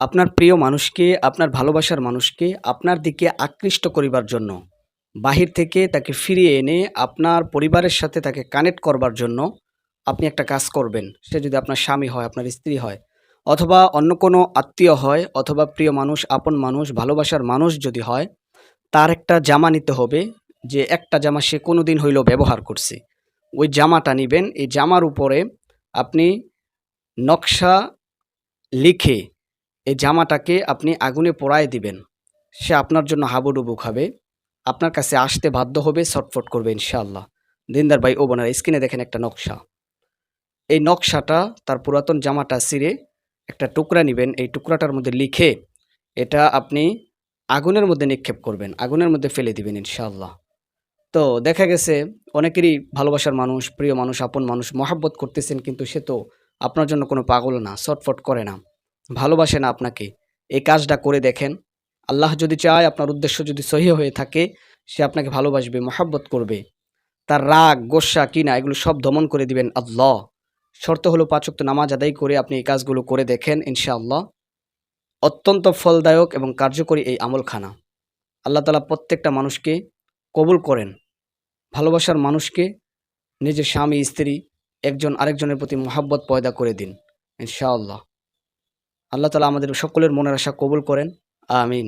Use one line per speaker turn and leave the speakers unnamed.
আপনার প্রিয় মানুষকে, আপনার ভালোবাসার মানুষকে আপনার দিকে আকৃষ্ট করিবার জন্য, বাহির থেকে তাকে ফিরিয়ে এনে আপনার পরিবারের সাথে তাকে কানেক্ট করবার জন্য আপনি একটা কাজ করবেন। সে যদি আপনার স্বামী হয়, আপনার স্ত্রী হয়, অথবা অন্য কোনো আত্মীয় হয়, অথবা প্রিয় মানুষ, আপন মানুষ, ভালোবাসার মানুষ যদি হয়, তার একটা জামা নিতে হবে, যে একটা জামা সে কোনো দিন হইলেও ব্যবহার করছে। ওই জামাটা নেবেন, এই জামার উপরে আপনি নকশা লিখে এই জামাটাকে আপনি আগুনে পোড়ায় দিবেন। সে আপনার জন্য হাবুডুবু খাবে। আপনার কাছে আসতে বাধ্য হবে, ছটফট করবে ইনশাআল্লাহ। দিনদার ভাই, ও বোনার, স্ক্রিনে দেখেন একটা নকশা। এই নকশাটা, তার পুরাতন জামাটা ছিঁড়ে একটা টুকরা নেবেন। এই টুকরাটার মধ্যে লিখে এটা আপনি আগুনের মধ্যে নিক্ষেপ করবেন। আগুনের মধ্যে ফেলে দিবেন ইনশাআল্লাহ। তো দেখা গেছে, অনেকেরই ভালোবাসার মানুষ, প্রিয় মানুষ, আপন মানুষ, মহাব্বত করতেছেন, কিন্তু সে তো আপনার জন্য কোনো পাগল না, ছটফট করে না। ভালোবাসে না আপনাকে, এই কাজটা করে দেখেন। আল্লাহ যদি চায়, আপনার উদ্দেশ্য যদি সহি হয়ে থাকে, সে আপনাকে ভালোবাসবে, মহাব্বত করবে। তার রাগ, গোসা, কিনা, এগুলো সব দমন করে দিবেন আল্লাহ। শর্ত হলো পাচক্ত নামাজ আদায় করে আপনি এই কাজগুলো করে দেখেন, ইনশাআল্লাহ। অত্যন্ত ফলদায়ক এবং কার্যকরী এই আমলখানা। আল্লাহ তালা প্রত্যেকটা মানুষকে কবুল করেন। ভালোবাসার মানুষকে নিজের স্বামী, স্ত্রী, একজন আরেকজনের প্রতি মহাব্বত পয়দা করে দিন, ইনশাআল্লাহ। আল্লাহ তালা আমাদের সকলের মনের আশা কবুল করেন। আমিন।